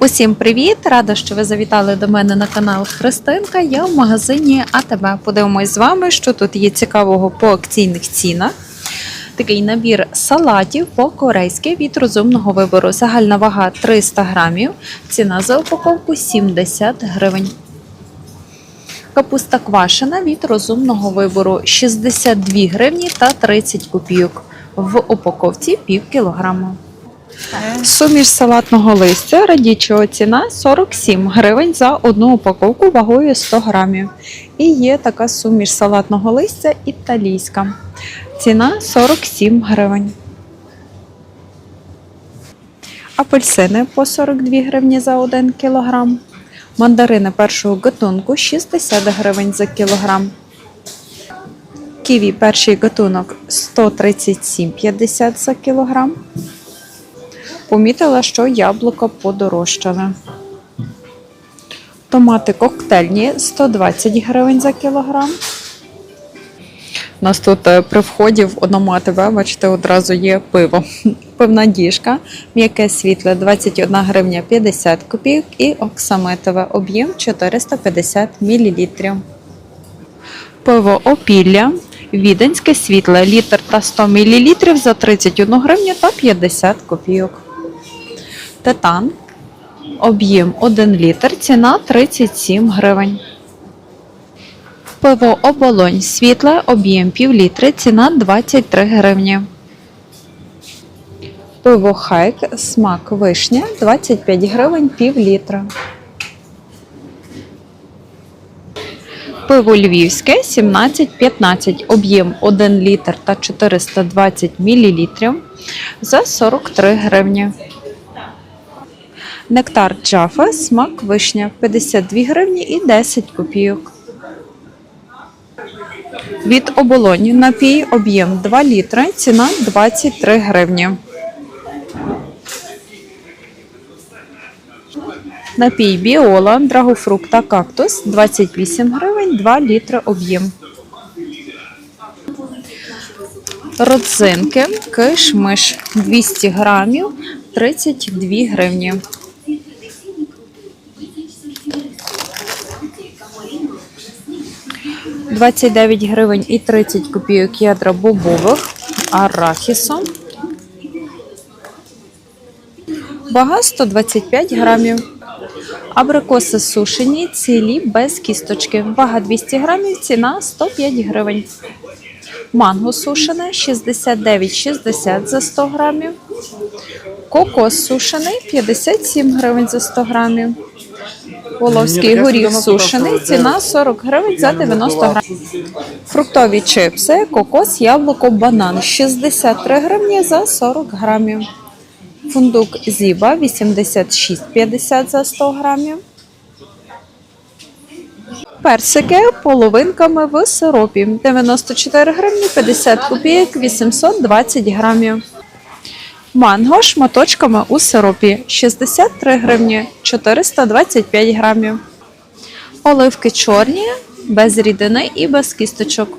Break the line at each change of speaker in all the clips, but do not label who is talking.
Усім привіт! Рада, що ви завітали до мене на канал Христинка. Я в магазині АТБ. Подивимось з вами, що тут є цікавого по акційних цінах. Такий набір салатів по-корейськи від розумного вибору. Загальна вага 300 грамів. Ціна за упаковку 70 гривень. Капуста квашена від розумного вибору 62 гривні та 30 копійок. В упаковці пів кілограма. Суміш салатного листя радічого ціна 47 гривень за одну упаковку вагою 100 грамів. І є така суміш салатного листя італійська. Ціна 47 гривень. Апельсини по 42 гривні за 1 кілограм. Мандарини першого гатунку 60 гривень за кілограм. Ківі перший гатунок 137,50 за кілограм. Помітила, що яблука подорожчали. Томати коктейльні 120 гривень за кілограм. У нас тут е, при вході в одному АТБ, бачите, одразу є пиво. Пивна діжка, м'яке світле 21 гривня 50 копійок і оксамитове об'єм 450 мл. Пиво опілля, віденське світле, літр та 100 мл за 31 гривню та 50 копійок. Титан, об'єм 1 літр, ціна 37 гривень. Пиво оболонь світле, об'єм пів літри, ціна 23 гривні. Пиво хайк, смак вишня 25 гривень пів літра. Пиво львівське 17,15, об'єм 1 літр та 420 мл за 43 гривні. Нектар Джафа, смак вишня 52 гривні і 10 копійок. Від оболоні напій об'єм 2 літри, ціна 23 гривні. Напій біола, драгофрукт та кактус 28 гривень, 2 літри об'єм. Родзинки, киш-миш 200 грамів, 32 гривні. – 29 гривень і 30 копійок ядра бобових, арахісом. Вага 125 грамів. Абрикоси сушені, цілі без кісточки. Вага 200 грамів, ціна 105 гривень. Манго сушене 69,60 за 100 грамів. Кокос сушений 57 гривень за 100 грамів. Воловський горіх сушений, ціна 40 гривень за 90 грамів. Фруктові чипси, кокос, яблуко, банан 63 гривні за 40 грамів. Фундук зіба 86,50 за 100 грамів. Персики половинками в сиропі 94 гривні 50 копійок 820 грамів. Манго шматочками у сиропі 63 гривні 425 грамів. Оливки чорні, без рідини і без кісточок.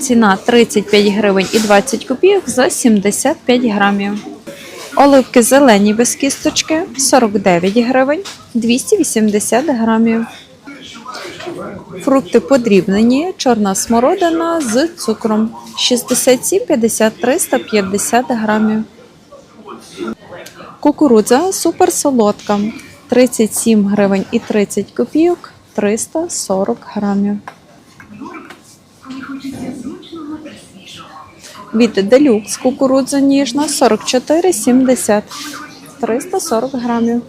Ціна 35 гривень і 20 копійок за 75 грамів. Оливки зелені без кісточки 49 гривень 280 грамів. Фрукти подрібнені, чорна смородина з цукром 67,50 350 грамів. Кукурудза суперсолодка 37 гривень і 30 копійок 340 грамів. Від делюкс кукурудза ніжна 44,70 340 грамів.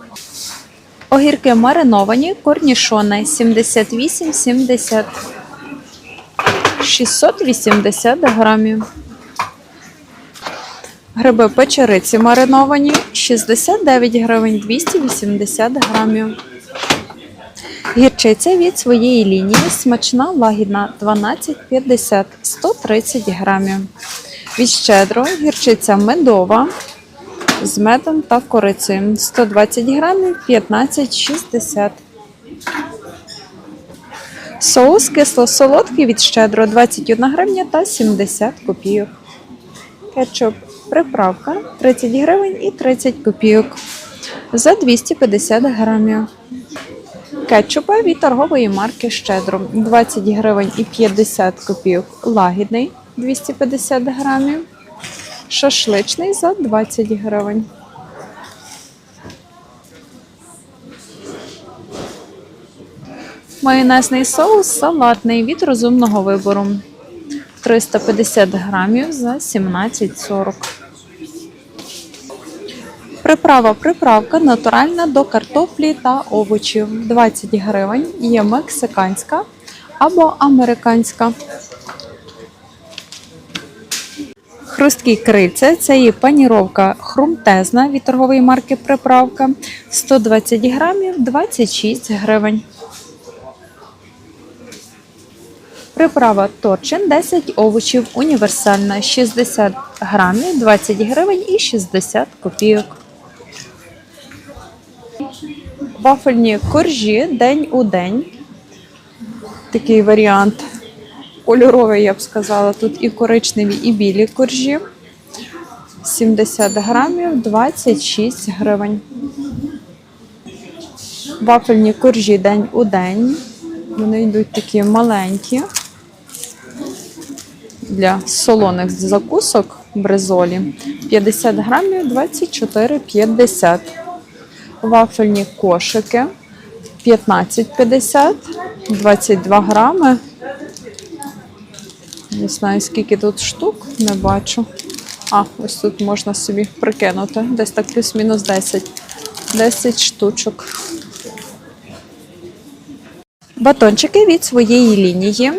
Огірки мариновані, корнішони 78,70 680 грамів. Гриби печериці мариновані 69 гривень 280 грамів. Гірчиця від своєї лінії смачна лагідна 12,50 130 грамів. Від щедро гірчиця медова з медом та корицею 120 грамів 15,60. Соус кисло-солодкий від щедро 21 гривня та 70 копійок. Кетчуп приправка 30 гривень і 30 копійок. за 250 грамів. Кетчупи від торгової марки Щедро 20 гривень і 50 копійок. Лагідний 250 грамів. Шашличний за 20 гривень. Майонезний соус салатний від розумного вибору. 350 грамів за 17,40. Приправа приправка натуральна до картоплі та овочів. 20 гривень. Є мексиканська або американська. Хрусткі крильця це є паніровка хрумтезна від торгової марки приправка. 120 грамів 26 гривень. Приправа торчин 10 овочів універсальна 60 грамів 20 гривень і 60 копійок. Вафельні коржі день у день. Такий варіант кольоровий, я б сказала. Тут і коричневі, і білі коржі. 70 грамів 26 гривень. Вафельні коржі день у день. Вони йдуть такі маленькі для солоних закусок бризолі 50 грамів 24,50. Вафельні кошики 15,50, 22 грами. Не знаю, скільки тут штук, не бачу. А, ось тут можна собі прикинути. Десь так плюс-мінус 10. 10 штучок. Батончики від своєї лінії.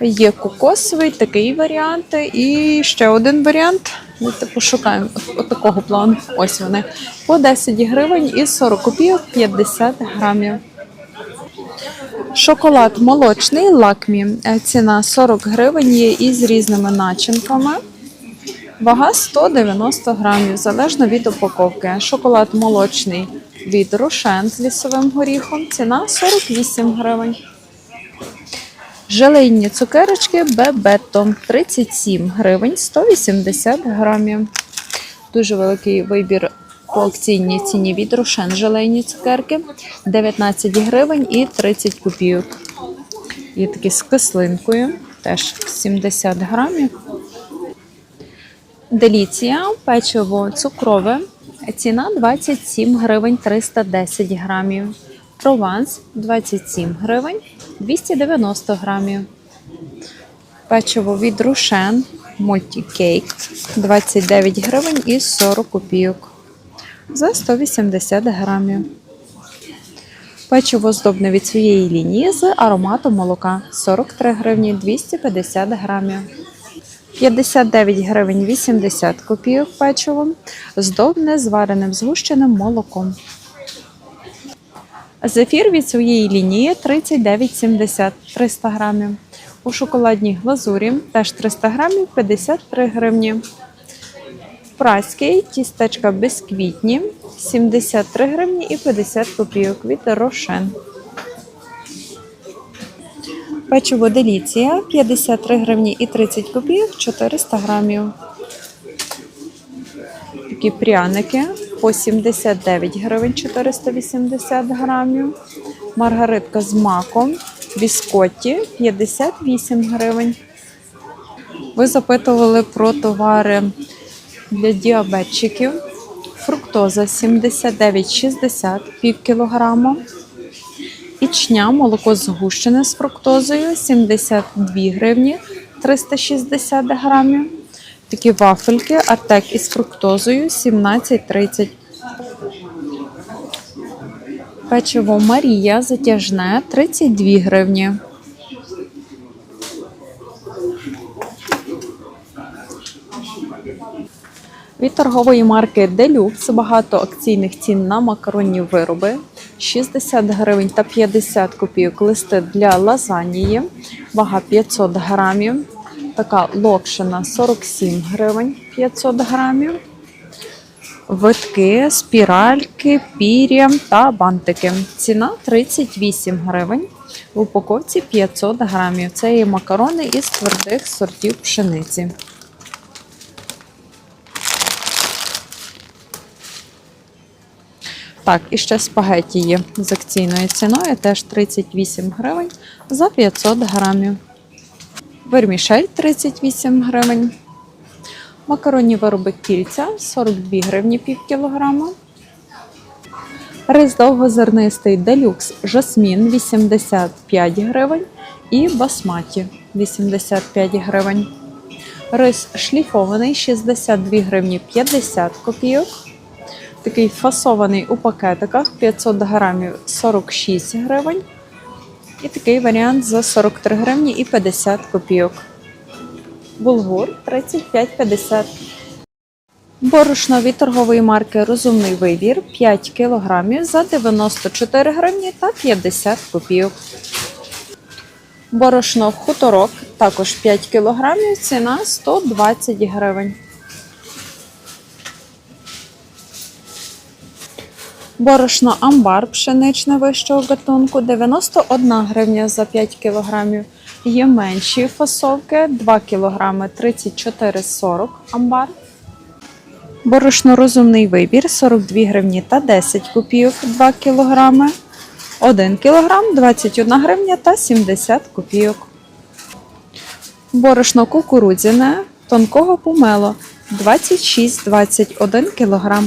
Є кокосовий, такий варіант, і ще один варіант. Давайте пошукаємо от, такого плану. Ось вони. По 10 гривень і 40 копійок 50 грамів. Шоколад молочний лакмі. Е, Ціна 40 гривень є із різними начинками. Вага 190 грамів, залежно від упаковки. Шоколад молочний від Рошен з лісовим горіхом. Ціна 48 гривень. Желейні цукерочки Бебетто 37 гривень 180 грамів. Дуже великий вибір по акційній ціні від Рошен желейні цукерки 19 гривень і 30 копійок. Є такі з кислинкою, теж 70 грамів. Деліція, печиво цукрове. Ціна 27 гривень 310 грамів. Прованс 27 гривень 290 грамів. Печиво від Рушен Мультікейк 29 гривень і 40 копійок за 180 грамів. Печиво здобне від своєї лінії з ароматом молока 43 гривні 250 грамів. 59 гривень 80 копійок печиво, здобне з вареним згущеним молоком. Зефір від своєї лінії 39,70 300 грамів. У шоколадній глазурі теж 300 грамів 53 гривні. Праський тістечка безквітні 73 гривні і 50 копійок від Рошен. Печиво Деліція 53 гривні і 30 копійок 400 грамів. Такі пряники по 79 гривень 480 грамів. Маргаритка з маком, біскотті 58 гривень. Ви запитували про товари для діабетчиків. Фруктоза 79,60 пів кілограма. Ічня молоко згущене з фруктозою 72 гривні 360 грамів. Такі вафельки Артек із фруктозою 17,30. Печиво Марія затяжне 32 гривні. Від торгової марки Deluxe багато акційних цін на макаронні вироби. 60 гривень та 50 копійок листи для лазанії. Вага 500 грамів. Така локшина 47 гривень 500 грамів. Витки, спіральки, пір'я та бантики. Ціна 38 гривень. В упаковці 500 грамів. Це є макарони із твердих сортів пшениці. Так, і ще спагеті є з акційною ціною, теж 38 гривень за 500 грамів. Вермішель 38 гривень. Макаронні вироби кільця 42 гривні пів кілограма. Рис довгозернистий делюкс жасмін 85 гривень і басматі 85 гривень. Рис шліфований 62 гривні 50 копійок. Такий фасований у пакетиках 500 грамів 46 гривень. І такий варіант за 43 гривні і 50 копійок. Булгур 35,50. Борошно від торгової марки Розумний вибір 5 кг за 94 гривні та 50 копійок. Борошно хуторок також 5 кг, ціна 120 гривень. Борошно амбар пшеничне вищого гатунку 91 гривня за 5 кг. Є менші фасовки 2 кг 34,40 амбар. Борошно розумний вибір 42 гривні та 10 копійок 2 кг. 1 кг 21 гривня та 70 копійок. Борошно кукурудзяне тонкого помело 26-21 кг.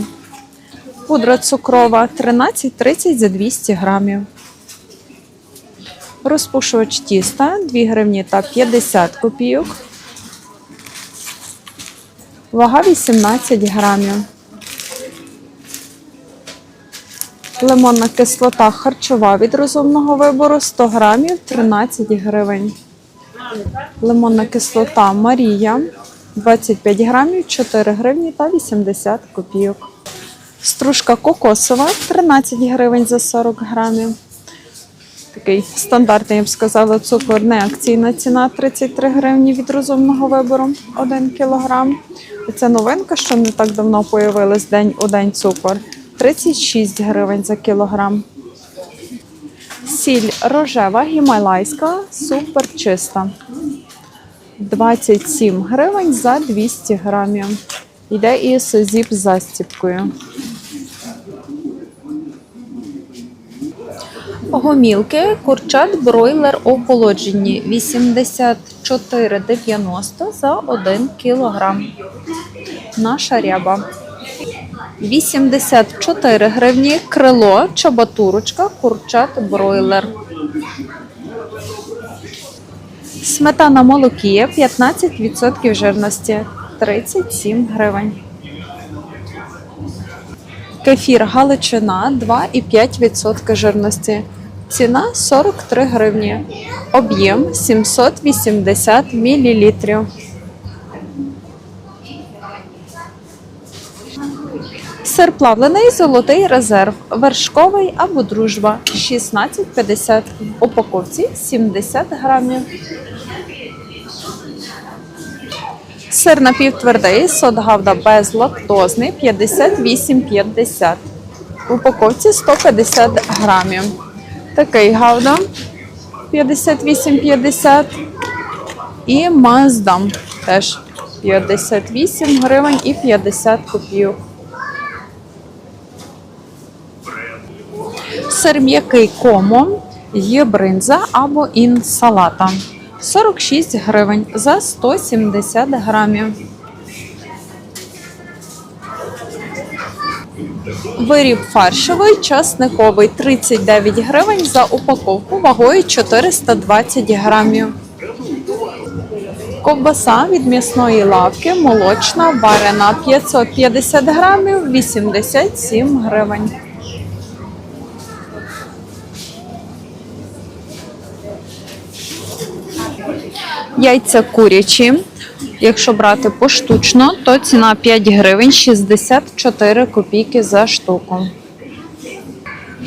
Пудра цукрова 13,30 за 200 грамів. Розпушувач тіста 2 гривні та 50 копійок. Вага 18 грамів. Лимонна кислота харчова від розумного вибору 100 грамів 13 гривень. Лимонна кислота Марія 25 грамів 4 гривні та 80 копійок. Стружка кокосова 13 гривень за 40 грамів. Такий стандартний, я б сказала, цукор не акційна ціна 33 гривні від розумного вибору 1 кілограм. Це новинка, що не так давно появилась день у день цукор. 36 гривень за кілограм. Сіль рожева гімалайська, супер чиста. 27 гривень за 200 грамів. Йде із зіп застіпкою. Гомілки, курчат, бройлер охолоджені 84,90 за 1 кілограм. Наша ряба. 84 гривні крило, чабатурочка, курчат, бройлер. Сметана молокія 15% жирності 37 гривень. Кефір Галичина 2,5% жирності. Ціна 43 гривні. Об'єм 780 мл. Сир плавлений золотий резерв. Вершковий або дружба 16,50. В упаковці 70 грамів. Сир напівтвердий, содгавда безлактозний 58,50. В упаковці 150 грамів. Такий гавда 58,50. І маздам теж 58 гривень і 50 копійок. Сир м'який комо, є бринза або інсалата. 46 гривень за 170 грамів. Виріб фаршовий, часниковий 39 гривень за упаковку вагою 420 грамів. Ковбаса від м'ясної лавки, молочна, варена 550 грамів, 87 гривень. Яйця курячі. Якщо брати поштучно, то ціна 5 гривень 64 копійки за штуку.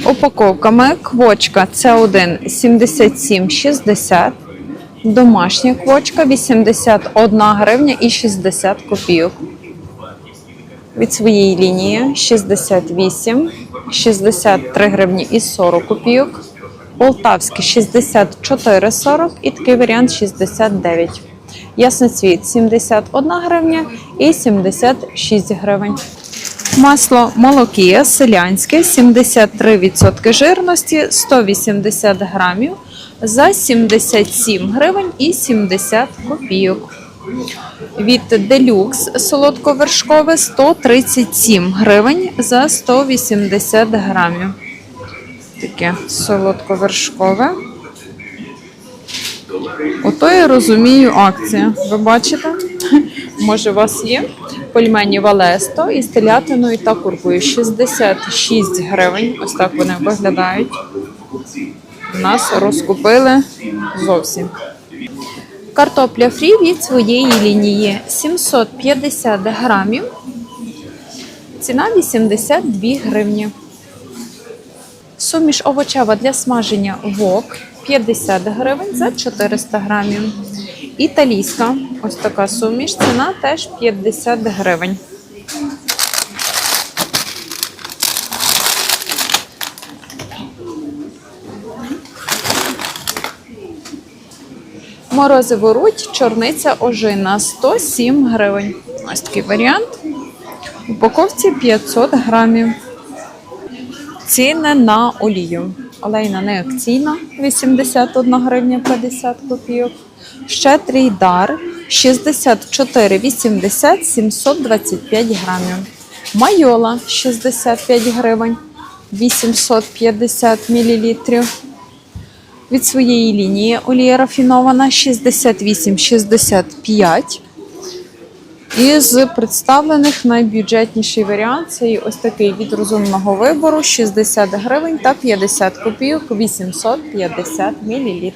Упаковками квочка С1 77,60. Домашня квочка 81 гривня і 60 копійок. Від своєї лінії 68, 63 гривні і 40 копійок. Полтавський 64,40 і такий варіант 69. Ясноцвіт 71 гривня і 76 гривень. Масло молокія селянське 73% жирності 180 грамів за 77 гривень і 70 копійок. Від Делюкс солодковершкове 137 гривень за 180 грамів. Таке солодковершкове. Ото я розумію акція. Ви бачите? Може, у вас є пельмені Валесто із телятиною та куркою 66 гривень. Ось так вони виглядають. Нас розкупили зовсім. Картопля фрі від своєї лінії 750 грамів. Ціна 82 гривні. Суміш овочева для смаження вок 50 гривень за 400 грамів. Італійська, ось така суміш, ціна теж 50 гривень. Морозиво руть, чорниця ожина 107 гривень. Ось такий варіант. Упаковці 500 грамів. Ціни на олію. Олейна не акційна 81 гривня 50 копійок. Щедрий дар 64,80 725 грамів. Майола 65 гривень 850 мілілітрів. Від своєї лінії олія рафінована 68,65. І з представлених найбюджетніший варіант це ось такий від розумного вибору 60 гривень та 50 копійок 850 мл.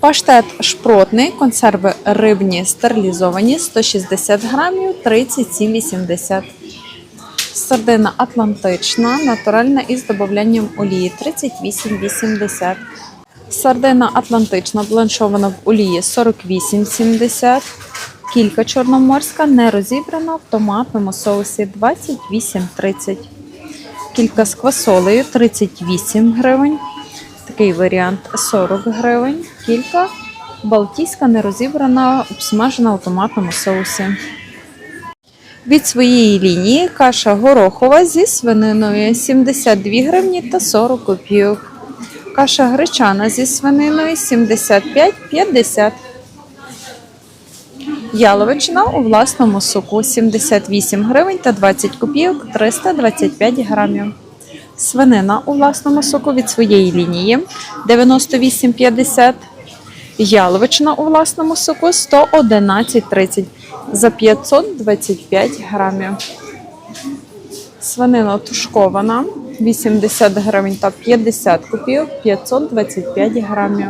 Паштет шпротний, консерви рибні стерилізовані 160 грамів 37,80. Сардина атлантична, натуральна із додаванням олії 38,80. Сардина атлантична бланшована в олії 48,70. Кілька чорноморська не розібрана в томатному соусі 28,30. Кілька з квасолею 38 гривень. Такий варіант 40 гривень. Кілька балтійська не розібрана, обсмажена у томатному соусі. Від своєї лінії каша горохова зі свининою 72 гривні та 40 копійок. Каша гречана зі свининою 75,50. Яловичина у власному соку 78 гривень та 20 копійок 325 грамів. Свинина у власному соку від своєї лінії 98,50. Яловичина у власному соку 111,30 за 525 грамів. Свинина тушкована 80 гривень та 50 копійок 525 грамів.